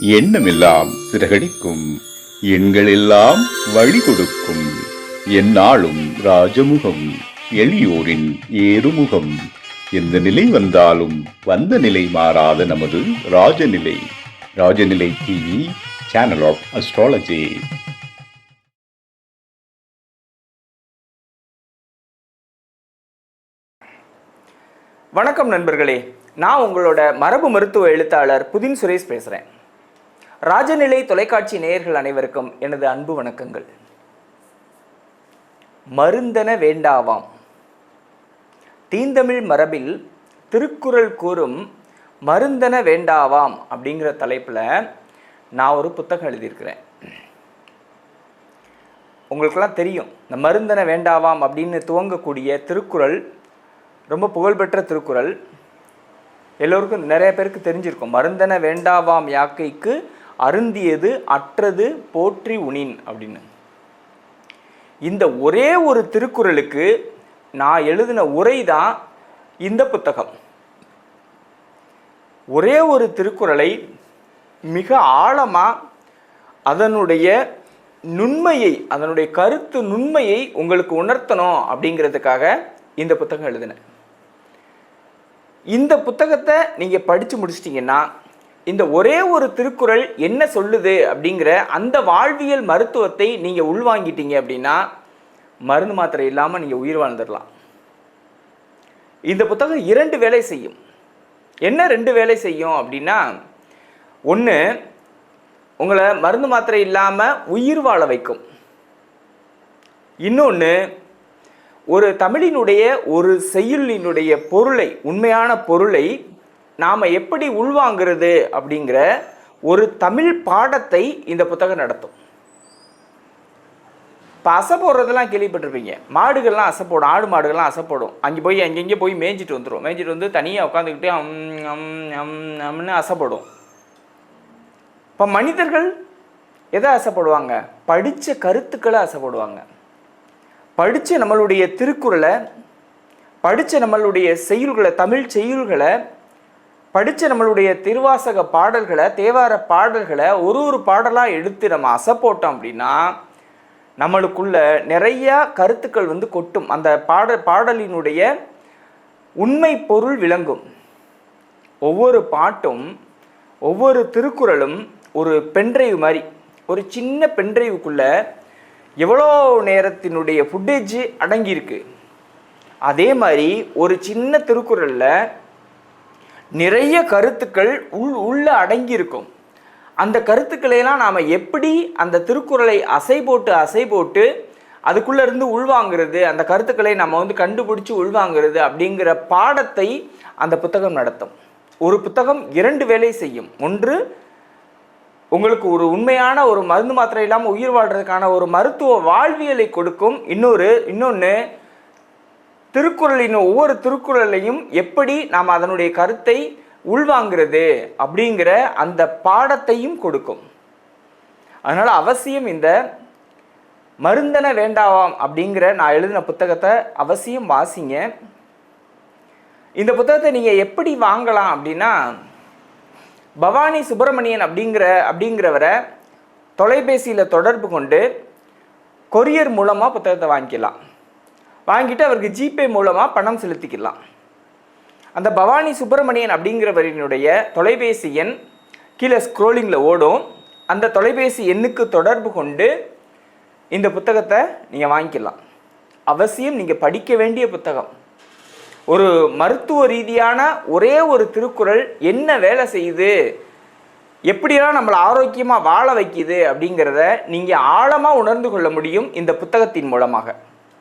எண்ணமெல்லாம் சிறகடிக்கும். எண்களெல்லாம் வழி கொடுக்கும் எந்நாளும் ராஜமுகம் எளியோரின் ஏறுமுகம். எந்த நிலை வந்தாலும் வந்த நிலை மாறாத நமது Rajanilai. Rajanilai TV channel of astrology வணக்கம் நண்பர்களே. நான் உங்களோட மரபு மருத்துவ எழுத்தாளர் புதின் சுரேஷ் பேசுகிறேன் ராஜநிலை தொலைக்காட்சி நேயர்கள் அனைவருக்கும் எனது அன்பு வணக்கங்கள். மருந்தன வேண்டாவாம். தீந்தமிழ் மரபில் திருக்குறள் கூறும் மருந்தன வேண்டாவாம் அப்படிங்கிற தலைப்பில் நான் ஒரு புத்தகம் எழுதியிருக்கிறேன். உங்களுக்கெல்லாம் தெரியும் இந்த மருந்தன வேண்டாவாம் அப்படின்னு துவங்கக்கூடிய திருக்குறள் ரொம்ப புகழ்பெற்ற திருக்குறள். எல்லோருக்கும் நிறைய பேருக்கு தெரிஞ்சிருக்கும். மருந்தன வேண்டாவாம் யாக்கைக்கு அருந்தியது அற்றது போற்றி உணின் அப்படின்னு. இந்த ஒரே ஒரு திருக்குறளுக்கு நான் எழுதின உரை தான் இந்த புத்தகம். ஒரே ஒரு திருக்குறளை மிக ஆழமாக அதனுடைய நுண்மையை அதனுடைய கருத்து நுண்மையை உங்களுக்கு உணர்த்தணும் அப்படிங்கிறதுக்காக இந்த புத்தகம் எழுதினேன். இந்த புத்தகத்தை நீங்கள் படித்து முடிச்சிட்டிங்கன்னா இந்த ஒரே ஒரு திருக்குறள் என்ன சொல்லுது அப்படிங்கிற அந்த வாழ்வியல் மருத்துவத்தை நீங்கள் உள்வாங்கிட்டீங்க அப்படின்னா மருந்து மாத்திரை இல்லாமல் நீங்கள் உயிர் வாழ்ந்துடலாம். இந்த புத்தகம் இரண்டு வேலை செய்யும். என்ன ரெண்டு வேலை செய்யும் அப்படின்னா ஒன்று உங்களை மருந்து மாத்திரை இல்லாமல் உயிர் வாழ வைக்கும். இன்னொன்று ஒரு தமிழினுடைய ஒரு செய்யுளினுடைய பொருளை உண்மையான பொருளை நாம் எப்படி உள்வாங்கிறது அப்படிங்கிற ஒரு தமிழ் பாடத்தை இந்த புத்தகம் நடத்தும். இப்போ அசை போடுறதெல்லாம் கேள்விப்பட்டிருப்பீங்க. மாடுகள்லாம் அசை போடும். ஆடு மாடுகள்லாம் அசை போடும். அங்கே போய் அங்கங்கே போய் மேய்ஞ்சிட்டு வந்துடும் மேய்ஞ்சிட்டு வந்து தனியாக உட்காந்துக்கிட்டு அம் அம் அம்னு அசைப்படும் இப்போ மனிதர்கள் எதை அசைப்படுவாங்க படித்த கருத்துக்களை அசைப்படுவாங்க படித்த நம்மளுடைய திருக்குறளை படித்த நம்மளுடைய செயல்களை தமிழ் செயல்களை படித்த நம்மளுடைய திருவாசக பாடல்களை தேவார பாடல்களை ஒரு ஒரு பாடலாக எடுத்து நம்ம அசப்போட்டோம் அப்படின்னா நம்மளுக்குள்ள நிறையா கருத்துக்கள் வந்து கொட்டும். அந்த பாட பாடலினுடைய உண்மை பொருள் விளங்கும். ஒவ்வொரு பாட்டும் ஒவ்வொரு திருக்குறளும் ஒரு பென்ட்ரைவ் மாதிரி ஒரு சின்ன பென்ட்ரைவுக்குள்ளே எவ்வளோ நேரத்தினுடைய ஃபுட்டேஜ் அடங்கியிருக்கு. அதே மாதிரி ஒரு சின்ன திருக்குறளில் நிறைய கருத்துக்கள் உள் உள்ள அடங்கியிருக்கும். அந்த கருத்துக்களையெல்லாம் நாம் எப்படி அந்த திருக்குறளை அசை போட்டு அசை போட்டு அதுக்குள்ளேருந்து உள்வாங்கிறது அந்த கருத்துக்களை நம்ம வந்து கண்டுபிடிச்சி உள்வாங்கிறது அப்படிங்கிற பாடத்தை அந்த புத்தகம் நடத்தும். ஒரு புத்தகம் இரண்டு வேலை செய்யும். ஒன்று உங்களுக்கு ஒரு உண்மையான ஒரு மருந்து மாத்திரை இல்லாமல் உயிர் வாழ்கிறதுக்கான ஒரு மருத்துவ வாழ்வியலை கொடுக்கும். இன்னொரு இன்னொன்று திருக்குறளின் ஒவ்வொரு திருக்குறளையும் எப்படி நாம் அதனுடைய கருத்தை உள்வாங்கிறது அப்படிங்கிற அந்த பாடத்தையும் கொடுக்கும். அதனால் அவசியம் இந்த மருந்தன வேண்டாவாம் அப்படிங்கிற நான் எழுதின புத்தகத்தை அவசியம் வாசிங்க. இந்த புத்தகத்தை நீங்கள் எப்படி வாங்கலாம் அப்படின்னா பவானி சுப்பிரமணியன் அப்படிங்கிற அப்படிங்கிறவரை தொலைபேசியில் தொடர்பு கொண்டு கொரியர் மூலமாக புத்தகத்தை வாங்கிக்கலாம். வாங்கிட்டு அவருக்கு ஜிபே மூலமாக பணம் செலுத்திக்கலாம். அந்த பவானி சுப்பிரமணியன் அப்படிங்கிறவரினுடைய தொலைபேசி எண் கீழே ஸ்க்ரோலிங்கில் ஓடும். அந்த தொலைபேசி எண்ணுக்கு தொடர்பு கொண்டு இந்த புத்தகத்தை நீங்கள் வாங்கிக்கலாம். அவசியம் நீங்கள் படிக்க வேண்டிய புத்தகம். ஒரு மருத்துவ ரீதியான ஒரே ஒரு திருக்குறள் என்ன வேலை செய்யுது? எப்படியெல்லாம் நம்மளை ஆரோக்கியமாக வாழ வைக்குது அப்படிங்கிறத நீங்கள் ஆழமாக உணர்ந்து கொள்ள முடியும் இந்த புத்தகத்தின் மூலமாக.